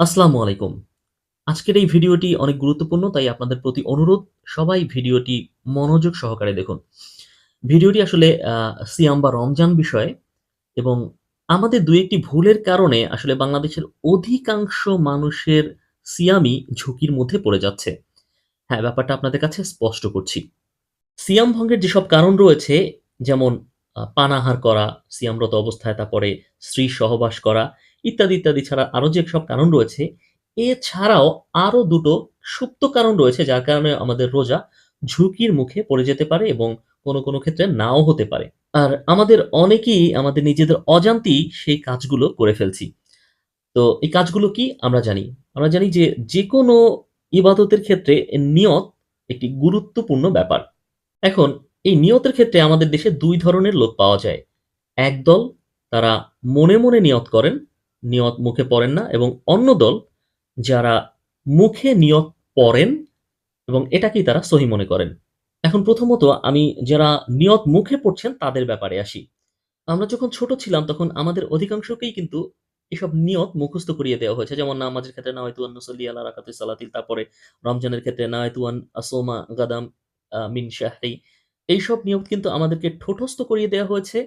আসসালামু আলাইকুম। আজকের এই ভিডিওটি অনেক গুরুত্বপূর্ণ তাই আপনাদের প্রতি অনুরোধ সবাই ভিডিওটি মনোযোগ সহকারে দেখুন। ভিডিওটি আসলে সিয়াম বা রমজান বিষয়ে এবং আমাদের ২-১ ভুলের কারণে আসলে বাংলাদেশের অধিকাংশ মানুষের সিয়ামই ঝুঁকির মধ্যে পড়ে যাচ্ছে। হ্যাঁ, ব্যাপারটা আপনাদের কাছে স্পষ্ট করছি। সিয়াম ভঙ্গের যেসব কারণ রয়েছে যেমন পানাহার করা, সিয়ামরত অবস্থায় তারপরে স্ত্রীর সহবাস করা ইত্যাদি, ইত্যাদি ছাড়া আরও যেসব কারণ রয়েছে, এছাড়াও আরও ২ টো সুপ্ত কারণ রয়েছে যার কারণে আমাদের রোজা ঝুঁকির মুখে পড়ে যেতে পারে এবং কোনো, কোনো ক্ষেত্রে নাও হতে পারে। আর আমাদের অনেকেই আমাদের নিজেদের অজান্তেই সেই কাজগুলো করে ফেলছি। তো এই কাজগুলো কি? আমরা জানি। আমরা জানি যে যেকোনো ইবাদতের ক্ষেত্রে নিয়ত একটি গুরুত্বপূর্ণ ব্যাপার। এখন এই নিয়তের ক্ষেত্রে আমাদের দেশে দুই ধরনের লোক পাওয়া যায়। একদল তারা মনে, মনে নিয়ত করেন, নিয়ত মুখে পড়েন না এবং অন্য দল যারা মুখে নিয়ত পড়েন এবং এটাকেই তারা সহি মনে করেন। এখন প্রথমত আমি যারা নিয়ত মুখে পড়ছেন তাদের ব্যাপারে আসি। আমরা যখন ছোট ছিলাম তখন আমাদের অধিকাংশকেই কিন্তু এসব নিয়ত মুখস্থ করিয়ে দেওয়া হয়েছে। যেমন নামাজের ক্ষেত্রে নাওয়াইতু আন নুসাল্লি আলা রাকাতিস সালাতিল, তারপরে রমজানের ক্ষেত্রে নাওয়াইতু আন আসুমা গাদাম মিন শাহরি এইসব নিয়ম কিন্তু আমাদেরকে ঠোঁটস্থ করিয়ে দেওয়া হয়েছে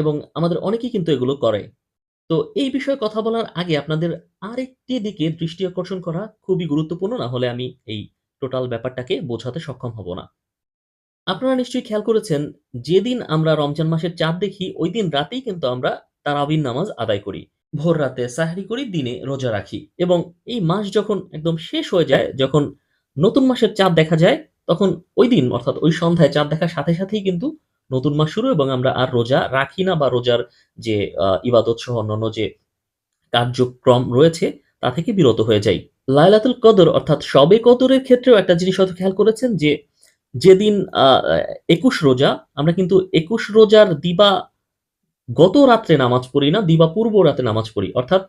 এবং আমাদের অনেকেই কিন্তু এগুলো করে। তো এই বিষয়ে কথা বলার আগে আপনাদের আরেকটি দিকে দৃষ্টি আকর্ষণ করা খুবই গুরুত্বপূর্ণ। না হলে আমি এই টোটাল ব্যাপারটাকে বোঝাতে সক্ষম হব না। আপনারা নিশ্চয়ই খেয়াল করেছেন যেদিন আমরা রমজান মাসের চাঁদ দেখি ওই দিন রাতেই কিন্তু আমরা তারাবিন নামাজ আদায় করি। ভোর রাতে সাহরি করি, দিনে রোজা রাখি এবং এই মাস যখন একদম শেষ হয়ে যায়, যখন নতুন মাসের চাঁদ দেখা যায়, তখন ওই দিন অর্থাৎ ওই সন্ধ্যায় চাঁদ দেখার সাথে, সাথেই কিন্তু নতুন মাস শুরু এবং আমরা আর রোজা রাখি না বা রোজার যে ইবাদত সহ অন্যান্য যে কার্যক্রম রয়েছে তা থেকে বিরত হয়ে যাই। লাইলাতুল কদর অর্থাৎ শবে কদরের ক্ষেত্রেও একটা জিনিস হয়তো খেয়াল করেছেন যে, যেদিন ২১ রোজা আমরা কিন্তু ২১ রোজার দিবা গত রাত্রে নামাজ পড়ি না, দিবা পূর্ব রাতে নামাজ পড়ি। অর্থাৎ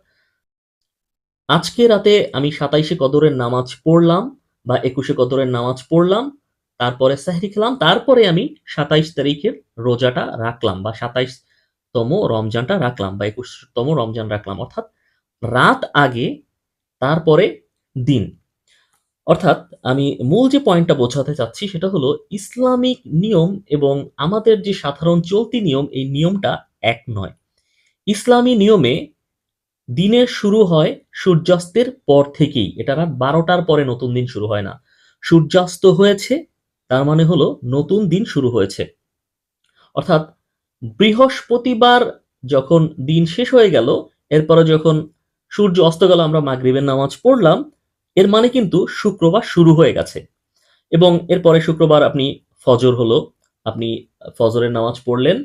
আজকে রাতে আমি সাতাইশে কদরের নামাজ পড়লাম বা একুশে কদরের নামাজ পড়লাম, তারপরে সেহরি খেলাম, তারপরে আমি ২৭ তারিখের রোজাটা রাখলাম বা ২৭ তম রমজানটা রাখলাম বা ২১ তম রমজান রাখলাম। অর্থাৎ রাত আগে, তারপরে দিন। অর্থাৎ আমি মূল যে পয়েন্টটা বোঝাতে চাচ্ছি সেটা হলো ইসলামিক নিয়ম এবং আমাদের যে সাধারণ চলতি নিয়ম এই নিয়মটা এক নয়। ইসলামী নিয়মে দিনের শুরু হয় সূর্যাস্তের পর থেকেই। এটা রাত বারোটার পরে নতুন দিন শুরু হয় না। সূর্যাস্ত হয়েছে তার মানে হলো নতুন দিন শুরু হয়েছে। অর্থাৎ বৃহস্পতিবার যখন দিন শেষ হয়ে গেল, এরপরে যখন সূর্য অস্ত গেল আমরা মাগরিবের নামাজ পড়লাম, এর মানে কিন্তু শুক্রবার শুরু হয়ে গেছে। এবং এরপরে শুক্রবার আপনি ফজর হলো, আপনি ফজরের নামাজ পড়লেন।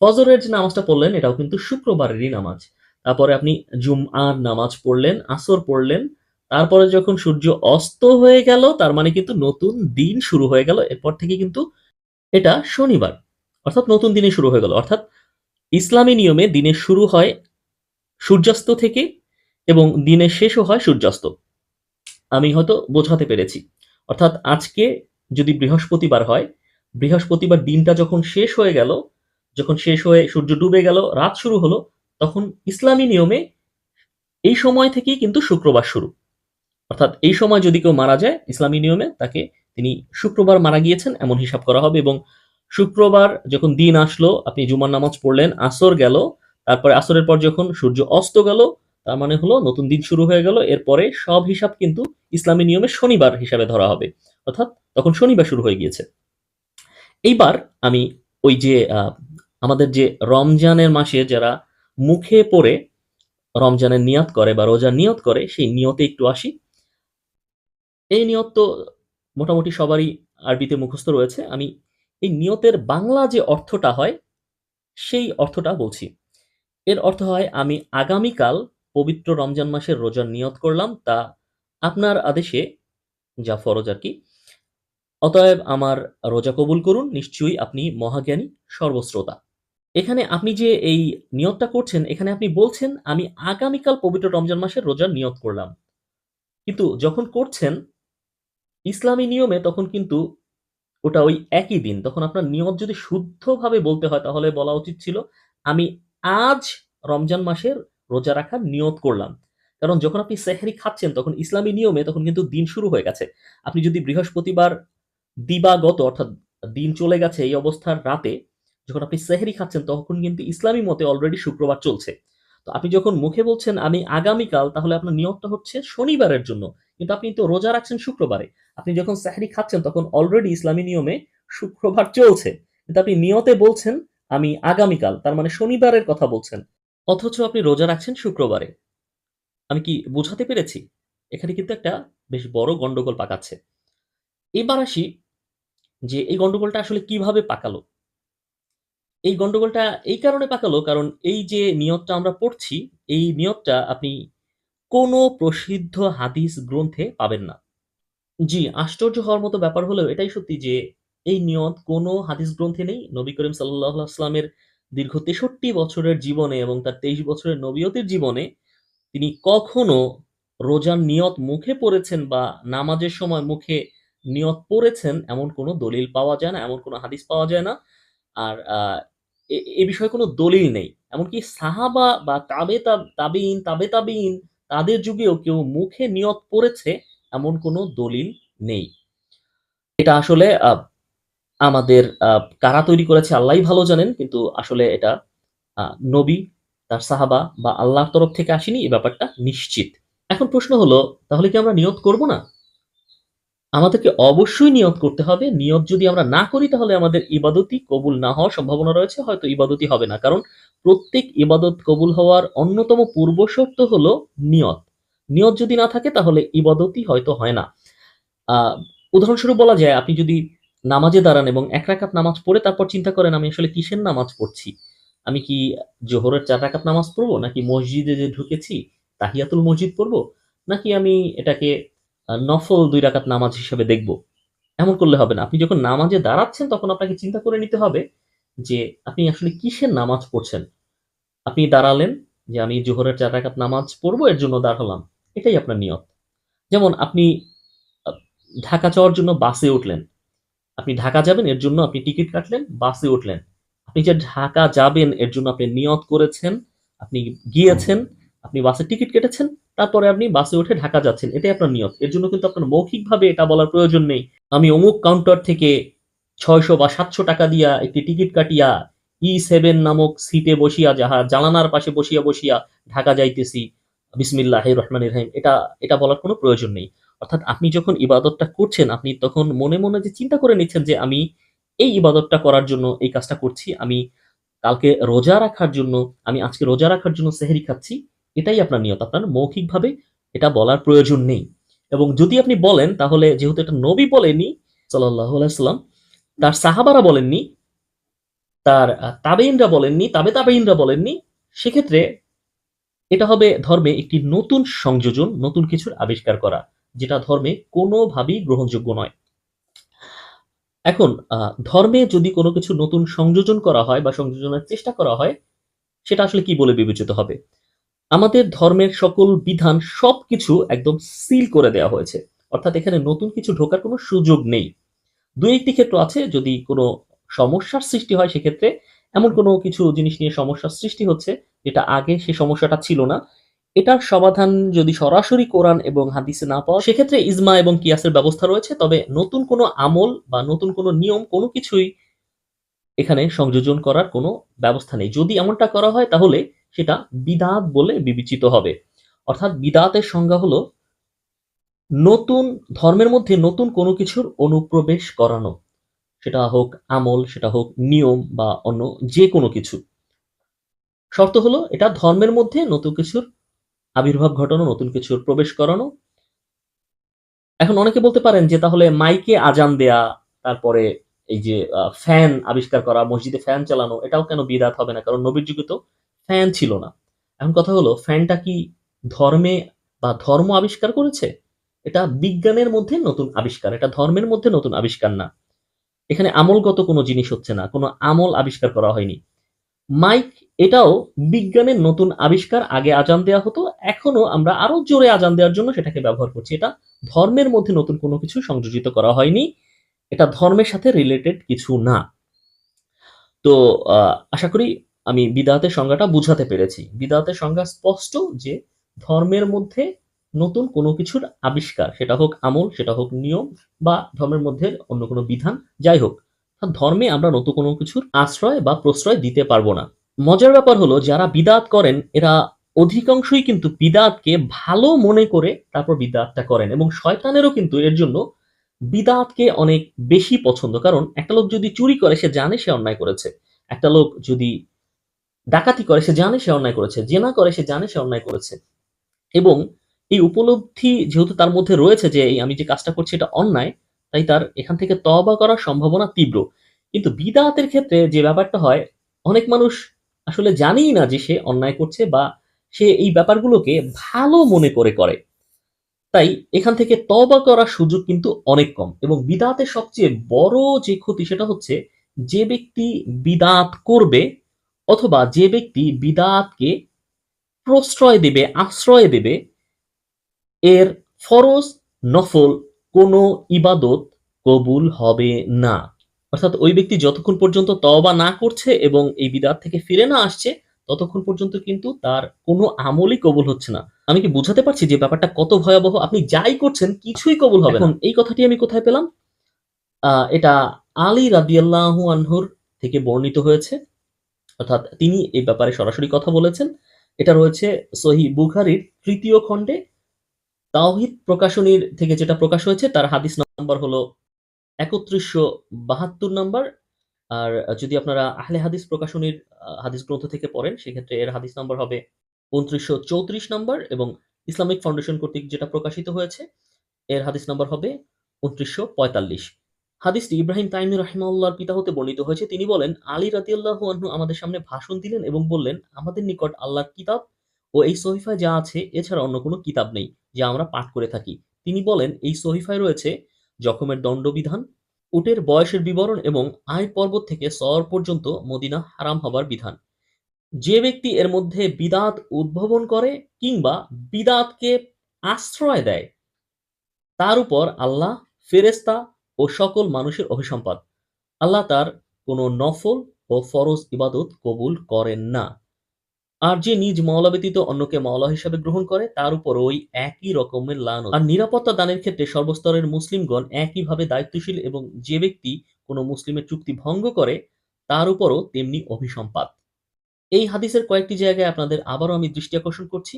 ফজরের যে নামাজটা পড়লেন এটাও কিন্তু শুক্রবারেরই নামাজ। তারপরে আপনি জুমআর নামাজ পড়লেন, আসর পড়লেন। তারপরে যখন সূর্য অস্ত হয়ে গেল তার মানে কিন্তু নতুন দিন শুরু হয়ে গেল। এরপর থেকে কিন্তু এটা শনিবার। অর্থাৎ নতুন দিনে শুরু হয়ে গেল। অর্থাৎ ইসলামী নিয়মে দিনের শুরু হয় সূর্যাস্ত থেকে এবং দিনের শেষও হয় সূর্যাস্ত। আমি হয়তো বোঝাতে পেরেছি। অর্থাৎ আজকে যদি বৃহস্পতিবার হয়, বৃহস্পতিবার দিনটা যখন শেষ হয়ে গেল, যখন শেষ হয়ে সূর্য ডুবে গেল, রাত শুরু হলো, তখন ইসলামী নিয়মে এই সময় থেকেই কিন্তু শুক্রবার শুরু। অর্থাৎ এই সময় যদি কেউ মারা যায় ইসলামী নিয়মে তাকে তিনি শুক্রবার মারা গিয়েছেন এমন হিসাব করা হবে এবং শুক্রবার যখন দিন আসলো, আপনি জুমার নামাজ পড়লেন, আসর গেল, তারপরে আসরের পর যখন সূর্য অস্ত গেল, তার মানে হলো নতুন দিন শুরু হয়ে গেল। এরপরে সব হিসাব কিন্তু ইসলামী নিয়মে শনিবার হিসাবে ধরা হবে। অর্থাৎ তখন শনিবার শুরু হয়ে গিয়েছে। এইবার আমি ওই যে আমাদের যে রমজানের মাসে যারা মুখে পড়ে রমজানের নিয়াত করে বা রোজার নিয়ত করে সেই নিয়তে একটু আসি। এই নিয়ত তো মোটামুটি সবারই আরবিতে মুখস্থ রয়েছে। আমি এই নিয়তের বাংলা যে অর্থটা হয়, সেই অর্থটা বলছি। এর অর্থ হয় আমি আগামীকাল পবিত্র রমজান মাসের রোজার নিয়ত করলাম তা আপনার আদেশে যা ফরজ আর কি অতএব আমার রোজা কবুল করুন। নিশ্চয়ই আপনি মহাজ্ঞানী, সর্বশ্রোতা। এখানে আপনি যে এই নিয়তটা করছেন, এখানে আপনি বলছেন আমি আগামীকাল পবিত্র রমজান মাসের রোজার নিয়ত করলাম। কিন্তু যখন করছেন ইসলামী নিয়মে তখন কিন্তু ওটা ওই একই দিন। তখন আপনার নিয়ত যদি শুদ্ধভাবে বলতে হয়, তাহলে বলা উচিত ছিল, আমি আজ রমজান মাসের রোজা রাখার নিয়ত করলাম। কারণ যখন আপনি সেহরি খাচ্ছেন, তখন ইসলামী নিয়মে তখন কিন্তু দিন শুরু হয়ে গেছে আপনি যদি বৃহস্পতিবার দিবাগত, অর্থাৎ দিন চলে গেছে এই অবস্থার রাতে, যখন আপনি সেহরি খাচ্ছেন, তখন কিন্তু ইসলামী মতে অলরেডি শুক্রবার চলছে তো আপনি যখন মুখে বলছেন, আমি আগামীকাল, তাহলে আপনার নিয়তটা হচ্ছে শনিবারের জন্য। কিন্তু আপনি তো রোজা রাখছেন শুক্রবারে। আপনি যখন সেহরি খাচ্ছেন, তখন অলরেডি ইসলামী নিয়মে শুক্রবার চলছে। কিন্তু আপনি নিয়তে বলছেন, আমি আগামীকাল, তার মানে শনিবারের কথা বলছেন। অথচ আপনি রোজা রাখছেন শুক্রবারে। আমি কি বোঝাতে পেরেছি? এখানে কিন্তু একটা বেশ বড় গন্ডগোল পাকাচ্ছে। এবার আসি যে এই গন্ডগোলটা আসলে কীভাবে পাকালো। এই গন্ডগোলটা এই কারণে পাকালো, কারণ এই যে নিয়তটা আমরা পড়ছি, এই নিয়তটা আপনি কোনো প্রসিদ্ধ হাদিস গ্রন্থে পাবেন না। জি, আশ্চর্য হওয়ার মতো ব্যাপার হলেও এটাই সত্যি যে এই নিয়ত কোনো হাদিস গ্রন্থে নেই। নবী করিম সাল্লাহ দীর্ঘ তেষট্টি বছরের জীবনে এবং তার তেইশ বছরের নবীয়তের জীবনে তিনি কখনো রোজার নিয়ত মুখে পড়েছেন বা নামাজের সময় মুখে নিয়ত পড়েছেন এমন কোনো দলিল পাওয়া যায় না, এমন কোনো হাদিস পাওয়া যায় না। আর এ- বিষয়ে কোনো দলিল নেই। এমনকি সাহাবা বা তাবে তাব- তাবিন তাবে তাবিন তাদের যুগেও কেউ মুখে নিয়ত পড়েছে এমন কোনো দলিল নেই। এটা আসলে আমাদের কারা তৈরি করেছে আল্লাহই ভালো জানেন, কিন্তু আসলে এটা নবী, তার সাহাবা বা আল্লাহর তরফ থেকে আসেনি এই ব্যাপারটা নিশ্চিত। এখন প্রশ্ন হলো, তাহলে কি আমরা নিয়ত করব না? আমাদেরকে অবশ্যই নিয়ত করতে হবে। নিয়ত যদি আমরা না করি, তাহলে আমাদের ইবাদতই কবুল না হওয়ার সম্ভাবনা রয়েছে। হয়তো ইবাদতই হবে না। কারণ প্রত্যেক ইবাদত কবুল হওয়ার অন্যতম পূর্ব শর্ত হলো নিয়ত। নিয়ত যদি না থাকে, তাহলে ইবাদতই হয়তো হয় না। উদাহরণস্বরূপ বলা যায়, আপনি যদি নামাজে দাঁড়ান এবং এক রাকাত নামাজ পড়ে, তারপর চিন্তা করেন, আমি আসলে কিসের নামাজ পড়ছি? আমি কি জোহরের চার রাকাত নামাজ পড়ব? নাকি মসজিদে যে ঢুকেছি, তাহিয়াতুল মসজিদ পড়ব? নাকি আমি এটাকে নফল দুই রাকাত নামাজ হিসেবে দেখব। এমন করলে হবে না। আপনি যখন নামাজে দাঁড়াচ্ছেন, তখন আপনাকে চিন্তা করে নিতে হবে যে, আপনি আসলে কিসের নামাজ পড়ছেন? আপনি দাঁড়ালেন যে, আমি জোহরের চার রাকাত নামাজ পড়ব, এর জন্য দাঁড়ালাম। এটাই আপনার নিয়ত। যেমন আপনি ঢাকা যাওয়ার জন্য বাসে উঠলেন। আপনি ঢাকা যাবেন, এর জন্য আপনি টিকিট কাটলেন, বাসে উঠলেন। আপনি যে ঢাকা যাবেন, এর জন্য আপনি নিয়ত করেছেন, আপনি গিয়েছেন, আপনি বাসের টিকিট কেটেছেন তারপরে আপনি বাসে উঠে ঢাকা যাচ্ছেন, এটাই আপনার নিয়ত। এর জন্য কিন্তু আপনার মৌখিকভাবে এটা বলার প্রয়োজন নেই। আমি অমুক কাউন্টার থেকে ছয়শো বা সাতশো টাকা দিয়া একটি টিকিট কাটিয়া ই সেভেন নামক সিটে বসিয়া, যাহা জানানার পাশে বসিয়া বসিয়া ঢাকা যাইতেছি বিসমিল্লাহ রহমান রহিম, এটা এটা বলার কোনো প্রয়োজন নেই। অর্থাৎ আপনি যখন ইবাদতটা করছেন, আপনি তখন মনে মনে যে চিন্তা করে নিচ্ছেন যে আমি এই ইবাদতটা করার জন্য এই কাজটা করছি, আমি কালকে রোজা রাখার জন্য, আমি আজকে রোজা রাখার জন্য সেহরি খাচ্ছি এটাই আপনার নিয়ত। আপনার মৌখিকভাবে এটা বলার প্রয়োজন নেই। এবং যদি আপনি বলেন, তাহলে যেহেতু এটা নবী বলেনি সাল্লাহ সাল্লাম তার সাহাবারা বলেননি, তার তাবেইনরা বলেননি, তাবে তাবেইনরা বলেননি, সেক্ষেত্রে এটা হবে ধর্মে একটি নতুন সংযোজন, নতুন কিছুর আবিষ্কার করা, যেটা ধর্মে কোনোভাবেই গ্রহণযোগ্য নয়। এখন ধর্মে যদি কোনো কিছু নতুন সংযোজন করা হয় বা সংযোজনের চেষ্টা করা হয়, সেটা আসলে কি বলে বিবেচিত হবে? আমাদের ধর্মের সকল বিধান সবকিছু একদম সিল করে দেওয়া হয়েছে। অর্থাৎ এখানে নতুন কিছু ঢোকার কোনো সুযোগ নেই। দুই একটি ক্ষেত্র আছে, যদি কোনো সমস্যার সৃষ্টি হয় সেক্ষেত্রে এমন কোনো কিছু জিনিস নিয়ে সমস্যার সৃষ্টি হচ্ছে, যেটা আগে সে সমস্যাটা ছিল না, এটার সমাধান যদি সরাসরি কোরআন এবং হাদিসে না পাওয়া, সেক্ষেত্রে ইজমা এবং কিয়াসের ব্যবস্থা রয়েছে, তবে নতুন কোনো আমল বা নতুন কোনো নিয়ম কোনো কিছুই এখানে সংযোজন করার কোনো ব্যবস্থা নেই। যদি এমনটা করা হয় তাহলে সেটা বিদাত বলে বিবেচিত হবে। অর্থাৎ বিদাতের সংজ্ঞা হলো নতুন, ধর্মের মধ্যে নতুন কোনো কিছুর অনুপ্রবেশ করানো। সেটা হোক আমল, সেটা হোক নিয়ম বা অন্য যে কোনো কিছু। শর্ত হলো এটা ধর্মের মধ্যে নতুন কিছুর আবির্ভাব ঘটানো, নতুন কিছুর প্রবেশ করানো। এখন অনেকে বলতে পারেন যে তাহলে মাইকে আজান দেয়া, তারপরে এই যে ফ্যান আবিষ্কার করা, মসজিদে ফ্যান চালানো, এটাও কেন বিদাত হবে না? কারণ নবীর যুগে তো ফ্যান ছিল না। এখন কথা হলো ফ্যানটা কি ধর্মে বা ধর্ম আবিষ্কার করেছে? এটা বিজ্ঞানের মধ্যে নতুন আবিষ্কার, এটা ধর্মের মধ্যে নতুন আবিষ্কার না। এখানে আমলগত কোনো জিনিস হচ্ছে না, কোনো আমল আবিষ্কার করা হয়নি। মাইক, এটাও বিজ্ঞানের নতুন আবিষ্কার, আগে আজান দেওয়া হতো এখনও আমরা আরও জোরে আজান দেওয়ার জন্য সেটাকে ব্যবহার করছি। এটা ধর্মের মধ্যে নতুন কোনো কিছু সংযোজিত করা হয়নি, এটা ধর্মের সাথে রিলেটেড কিছু না। তো আশা করি আমি বিদাতের সংজ্ঞাটা বুঝাতে পেরেছি। বিদাতের সংজ্ঞা স্পষ্ট যে ধর্মের মধ্যে নতুন কোনো কিছুর আবিষ্কার, সেটা হোক আমল, সেটা হোক নিয়ম বা ধর্মের মধ্যে অন্য কোনো বিধান, যাই হোক ধর্মে আমরা নতুন কোনো কিছুর আশ্রয় বা প্রশ্রয় দিতে পারব না। মজার ব্যাপার হলো, যারা বিদাত করেন, এরা অধিকাংশই কিন্তু বিদাতকে ভালো মনে করে তারপর বিদাতটা করেন এবং শয়তানেরও কিন্তু এর জন্য বিদাতকে অনেক বেশি পছন্দ। কারণ একটা লোক যদি চুরি করে, সে জানে সে অন্যায় করেছে। একটা লোক যদি ডাকাতি করে, সে জানে সে অন্যায় করেছে। জেনা করে, সে জানে সে অন্যায় করেছে। এবং এই উপলব্ধি যেহেতু তার মধ্যে রয়েছে যে এই আমি যে কাজটা করছি এটা অন্যায়, তাই তার এখান থেকে তবা করার সম্ভাবনা তীব্র। কিন্তু বিদাতের ক্ষেত্রে যে ব্যাপারটা হয়, অনেক মানুষ আসলে জানেই না যে সে অন্যায় করছে বা সে এই ব্যাপারগুলোকে ভালো মনে করে করে। তাই এখান থেকে তবা করার সুযোগ কিন্তু অনেক কম। এবং বিদাতের সবচেয়ে বড় যে ক্ষতি সেটা হচ্ছে যে ব্যক্তি বিদাত করবে অথবা যে ব্যক্তি বিদাতকে প্রশ্রয় দেবে আশ্রয় দেবে এর ফরজ নফল কোনো ইবাদত কবুল হবে না। অর্থাৎ ওই ব্যক্তি যতক্ষণ পর্যন্ত তওবা না করছে এবং এই বিদাত থেকে ফিরে না আসছে ততক্ষণ পর্যন্ত কিন্তু তার কোনো আমলই কবুল হচ্ছে না। আমি কি বুঝাতে পারছি যে ব্যাপারটা কত ভয়াবহ? আপনি যাই করছেন কিছুই কবুল হবে এখন এই কথাটি আমি কোথায় পেলাম? আহ, এটা আলী রাদিয়াল্লাহু আনহুর থেকে বর্ণিত হয়েছে। অর্থাৎ তিনি এই ব্যাপারে সরাসরি কথা বলেছেন। এটা রয়েছে সহি বুখারির তৃতীয় খণ্ডে। তাওহিদ প্রকাশনীর থেকে যেটা প্রকাশ হয়েছে, তার হাদিস নাম্বার হলো একত্রিশশো বাহাত্তর নাম্বার। আর যদি আপনারা আহলে হাদিস প্রকাশনীর হাদিস গ্রন্থ থেকে পড়েন, সেক্ষেত্রে এর হাদিস নাম্বার হবে উনত্রিশশো চৌত্রিশ নাম্বার এবং ইসলামিক ফাউন্ডেশন কর্তৃক যেটা প্রকাশিত হয়েছে, এর হাদিস নাম্বার হবে উনত্রিশশো পঁয়তাল্লিশ। হাদিসটি ইব্রাহিম তাইমি রাহিমাউল্লাহর পিতা হতে বর্ণিত হয়েছে। তিনি বলেন, আলী রাদিয়াল্লাহু আনহু আমাদের সামনে ভাষণ দিলেন এবং বললেন, আমাদের নিকট আল্লাহর কিতাব ও এই সহিফায় যা আছে, এছাড়া অন্য কোনো কিতাব নেই যা আমরা পাঠ করে থাকি। তিনি বলেন, এই সহিফায় রয়েছে জখমের দণ্ডবিধান, উটের বয়সের বিবরণ এবং আয় পর্বত থেকে সর পর্যন্ত মদিনা হারাম হবার বিধান। যে ব্যক্তি এর মধ্যে বিদাত উদ্ভাবন করে কিংবা বিদাতকে আশ্রয় দেয়, তার উপর আল্লাহ ফেরেস্তা ও সকল মানুষের অভিসম্পাদ। আল্লাহ তার কোনো নফল ও ফরজ ইবাদত কবুল করেন না। আর যে নিজ মাওলা ব্যতীত অন্যকে মাওলা হিসাবে গ্রহণ করে, তার উপর ওই একই রকমের লানত। আর নিরাপত্তা দানের ক্ষেত্রে সর্বস্তরের মুসলিমগণ একইভাবে দায়িত্বশীল এবং যে ব্যক্তি কোনো মুসলিমের চুক্তি ভঙ্গ করে, তার উপরও তেমনি অভিসম্পাদ। এই হাদিসের কয়েকটি জায়গায় আপনাদের আবারও আমি দৃষ্টি আকর্ষণ করছি।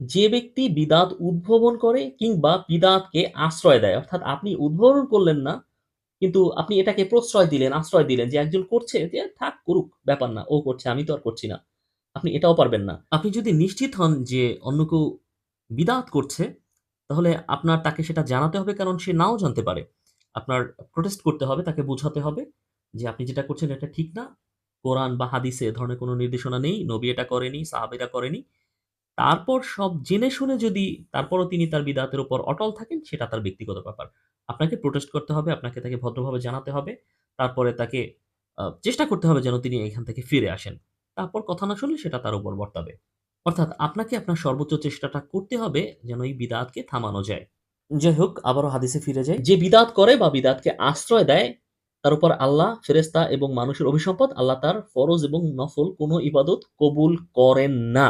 যে ব্যক্তি বিদাত উদ্ভাবন করে কিংবা বিদাতকে আশ্রয় দেয়, অর্থাৎ আপনি উদ্ভাবন করলেন না, কিন্তু আপনি এটাকে প্রশ্রয় দিলেন, আশ্রয় দিলেন যে একজন করছে, যে থাক করুক, ব্যাপার না, ও করছে, আমি তো আর করছি না। আপনি এটাও পারবেন না। আপনি যদি নিশ্চিত হন যে অন্য কেউ বিদাত করছে, তাহলে আপনার তাকে সেটা জানাতে হবে, কারণ সে নাও জানতে পারে। আপনার প্রোটেস্ট করতে হবে, তাকে বোঝাতে হবে যে আপনি যেটা করছেন এটা ঠিক না। কোরআন বা হাদিসে ধরনের কোনো নির্দেশনা নেই, নবী এটা করেনি, সাহাবেরা করেনি। তারপর সব জেনে শুনে যদি তারপরও তিনি তার বিদাতের উপর অটল থাকেন সেটা তার ব্যক্তিগত ব্যাপার। আপনাকে প্রোটেস্ট করতে হবে আপনাকে তাকে ভদ্রভাবে জানাতে হবে তারপরে তাকে চেষ্টা করতে হবে যেন তিনি এখান থেকে ফিরে আসেন। তারপর কথা না শুনলে সেটা তার উপর বর্তাবে। অর্থাৎ আপনাকে আপনার সর্বোচ্চ চেষ্টাটা করতে হবে যেন এই বিদাতকে থামানো যায়। যাই হোক আবারও হাদিসে ফিরে যায় যে বিদাত করে বা বিদাতকে আশ্রয় দেয় তার উপর আল্লাহ ফেরেস্তা এবং মানুষের অভিসম্পদ আল্লাহ তার ফরজ এবং নফল কোনো ইবাদত কবুল করেন না।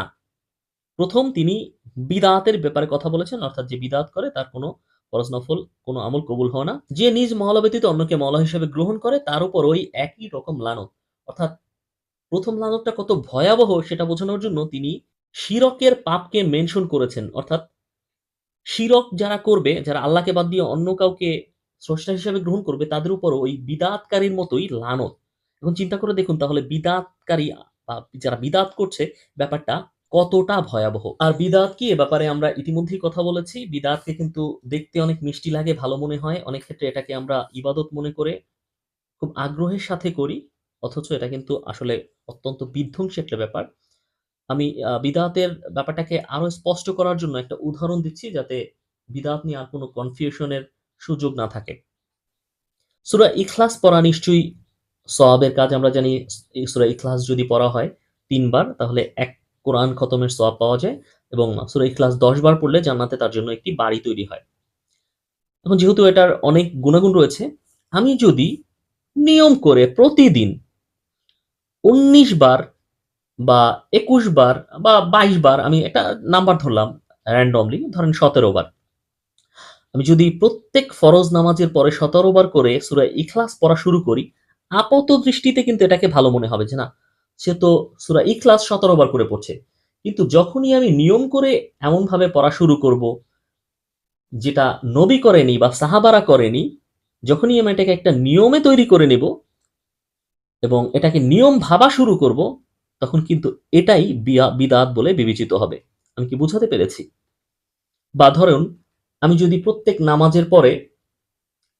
প্রথম তিনি বিদাতের ব্যাপারে কথা বলেছেন, অর্থাৎ যে বিদাত করে তার কোনো ফরজ নফল, কোনো আমল কবুল হয় না। যে নিজ মহলা ব্যতীত অন্যকে মহলা হিসেবে গ্রহণ করে, তার উপর ওই একই রকম লানত। অর্থাৎ প্রথম লানতটা কত ভয়াবহ সেটা বোঝানোর জন্য তিনি শিরকের পাপকে মেনশন করেছেন। অর্থাৎ শিরক যারা করবে, যারা আল্লাহকে বাদ দিয়ে অন্য কাউকে স্রষ্টা হিসেবে গ্রহণ করবে, তাদের উপর ওই বিদাতকারীর মতোই লানত। এখন চিন্তা করে দেখুন, তাহলে বিদাতকারী বা যারা বিদাত করছে, ব্যাপারটা কতটা ভয়াবহ। আর বিদাত কি এ ব্যাপারে আমরা ইতিমধ্যেই কথা বলেছি। বিদাতকে কিন্তু দেখতে অনেক মিষ্টি লাগে, ভালো মনে হয়। অনেক ক্ষেত্রে এটাকে আমরা ইবাদত মনে করে খুব আগ্রহের সাথে করি। অথচ এটা কিন্তু আসলে অত্যন্ত বিধ্বংসী একটা ব্যাপার। আমি বিদাতের ব্যাপারটাকে আরও স্পষ্ট করার জন্য একটা উদাহরণ দিচ্ছি যাতে বিদাত নিয়ে আর কোনো কনফিউশনের সুযোগ না থাকে। সুরা ইখলাস পড়া নিশ্চয়ই সওয়াবের কাজ। আমরা জানি সুরা ইখলাস যদি পড়া হয় তিনবার, তাহলে এক কোরআন খতমের সওয়াব পাওয়া যায় এবং সুরা ইখলাস দশ বার পড়লে জান্নাতে তার জন্য একটি বাড়ি তৈরি হয় এখন যেহেতু এটার অনেক গুণাগুণ রয়েছে আমি যদি নিয়ম করে প্রতিদিন উনিশ বার বা ২১ বার বা ২২ বার আমি একটা নাম্বার ধরলাম randomly ধরেন ১৭ বার। আমি যদি প্রত্যেক ফরজ নামাজের পরে ১৭ বার করে সূরা ইখলাস পড়া শুরু করি, আপাত দৃষ্টিতে কিন্তু এটাকে ভালো মনে হবে যে না, সে তো সূরা ইখলাস ১৭ বার করে পড়ছে। কিন্তু যখনই আমি নিয়ম করে এমনভাবে পড়া শুরু করব যেটা নবী করেনি বা সাহাবারা করেনি, যখনই আমি এটাকে একটা নিয়মে তৈরি করে নেব এবং এটাকে নিয়ম ভাবা শুরু করব, তখন কিন্তু এটাই বিয়া বিদআত বলে বিবেচিত হবে। আমি কি বুঝাতে পেরেছি? বা ধরুন আমি যদি প্রত্যেক নামাজের পরে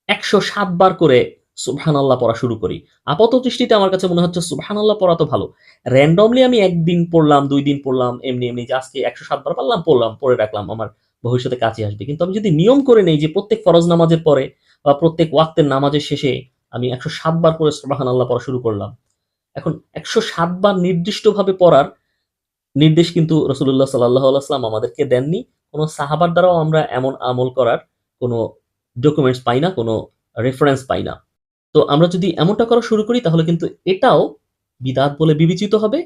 ১০৭ বার করে সুবহানাল্লাহ পড়া শুরু করি। আপাত দৃষ্টিতে আমার কাছে মনে হচ্ছে সুবহানাল্লাহ পড়া তো ভালো। র্যান্ডমলি আমি একদিন পড়লাম, দুই দিন পড়লাম, এমনি, এমনি আজকে একশো সাতবার পারলাম, পড়লাম, পড়ে রাখলাম। আমার ভবিষ্যতে কাছে আসবে। কিন্তু আমি যদি নিয়ম করে নেই যে প্রত্যেক ফরজ নামাজের পরে বা প্রত্যেক ওয়াক্তের নামাজের শেষে আমি ১০৭ বার করে সুবহানাল্লাহ পড়া শুরু করলাম। এখন ১০৭ বার নির্দিষ্টভাবে পড়ার নির্দেশ কিন্তু রাসূলুল্লাহ সাল্লাল্লাহু আলাইহি আমাদেরকে দেননি। কোনো সাহাবার দ্বারাও আমরা এমন আমল করার কোনো ডকুমেন্টস পাই না, কোনো রেফারেন্স পাই না। তো আমরা যদি এমনটা করা শুরু করি তাহলে কিন্তু এটাও বিদাত বলে বিবেচিত হবে।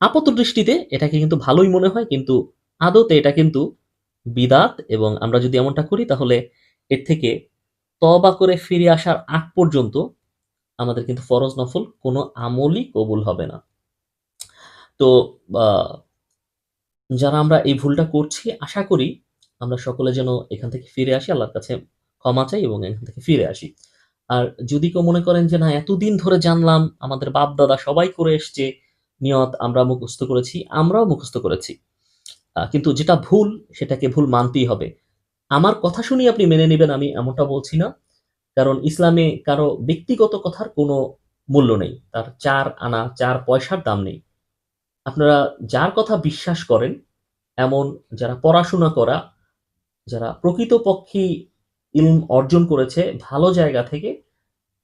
আপাত দৃষ্টিতে এটাকে কিন্তু ভালোই মনে হয় কিন্তু আদতে এটা কিন্তু বিদাত এবং আমরা যদি এমনটা করি তাহলে এর থেকে তওবা করে ফিরে আসার আগ পর্যন্ত আমাদের কিন্তু ফরজ নফল কোন আমলই কবুল হবে না। তো যারা আমরা এই ভুলটা করছি আশা করি আমরা সকলে যেন এখান থেকে ফিরে আসি, আল্লাহর কাছে ক্ষমা চাই এবং এখান থেকে ফিরে আসি। আর যদি কেউ মনে করেন যে না এতদিন ধরে জানলাম, আমাদের বাপ-দাদা সবাই করে এসছে, নিয়ত আমরা মুখস্থ করেছি, আমরাও মুখস্থ করেছি। কিন্তু যেটা ভুল সেটাকে ভুল মানতেই হবে। আমার কথা শুনেই আপনি মেনে নেবেন আমি এমনটা বলছি না। কারণ ইসলামে কারও ব্যক্তিগত কথার কোনো মূল্য নেই। তার চার আনা চার পয়সার দাম নেই। আপনারা যার কথা বিশ্বাস করেন, এমন যারা পড়াশোনা করা, যারা প্রকৃতপক্ষেই ইলম অর্জন করেছে ভালো জায়গা থেকে,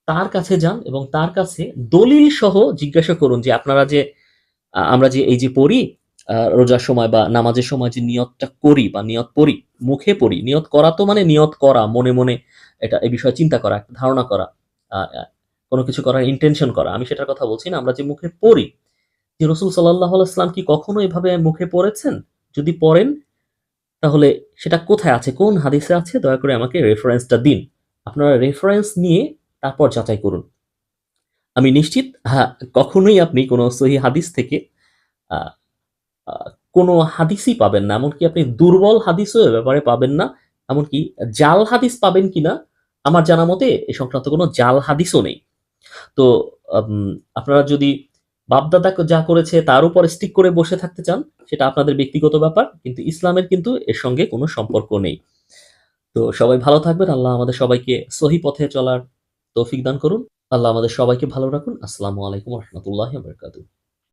তার কাছে যান এবং তার কাছে দলিল সহ জিজ্ঞাসা করুন যে আপনারা যে আমরা যে এই যে পড়ি রোজার সময় বা নামাজের সময় যে নিয়তটা করি বা নিয়ত পড়ি, মুখে পড়ি। নিয়ত করা তো মানে নিয়ত করা, মনে, মনে এটা এই বিষয়ে চিন্তা করা, একটা ধারণা করা, আ কিছু করার ইনটেনশন করা। আমি সেটার কথা বলছি না। আমরা যে মুখে পড়ি, যে রসুল সাল্লাল্লাহু আলাইহি ওয়াসাল্লাম কি কখনো এভাবে মুখে পড়েছেন? যদি পড়েন তাহলে সেটা কোথায় আছে? কোন হাদিসে আছে? দয়া করে আমাকে রেফারেন্সটা দিন। আপনারা রেফারেন্স নিয়ে তারপর যাচাই করুন। আমি নিশ্চিত হ্যাঁ, কখনোই আপনি কোনো সহিহ হাদিস থেকে আ হাদিসই পাবেন না। এমনকি আপনি দুর্বল হাদিসও ব্যাপারে পাবেন না। এমনকি জাল হাদিস পাবেন কিনা আমার জানা মতে এ সংক্রান্ত কোনো জাল হাদিসও নেই। তো আপনারা যদি বাপ-দাদা যা করেছে তার উপর স্টিক করে বসে থাকতে চান, সেটা আপনাদের ব্যক্তিগত ব্যাপার। কিন্তু ইসলামের কিন্তু এর সঙ্গে কোনো সম্পর্ক নেই। তো সবাই ভালো থাকবেন। আল্লাহ আমাদের সবাইকে সহি পথে চলার তৌফিক দান করুন। আল্লাহ আমাদের সবাইকে ভালো রাখুন। আসসালামু আলাইকুম রহমতুল্লাহ বারাকাতুহু।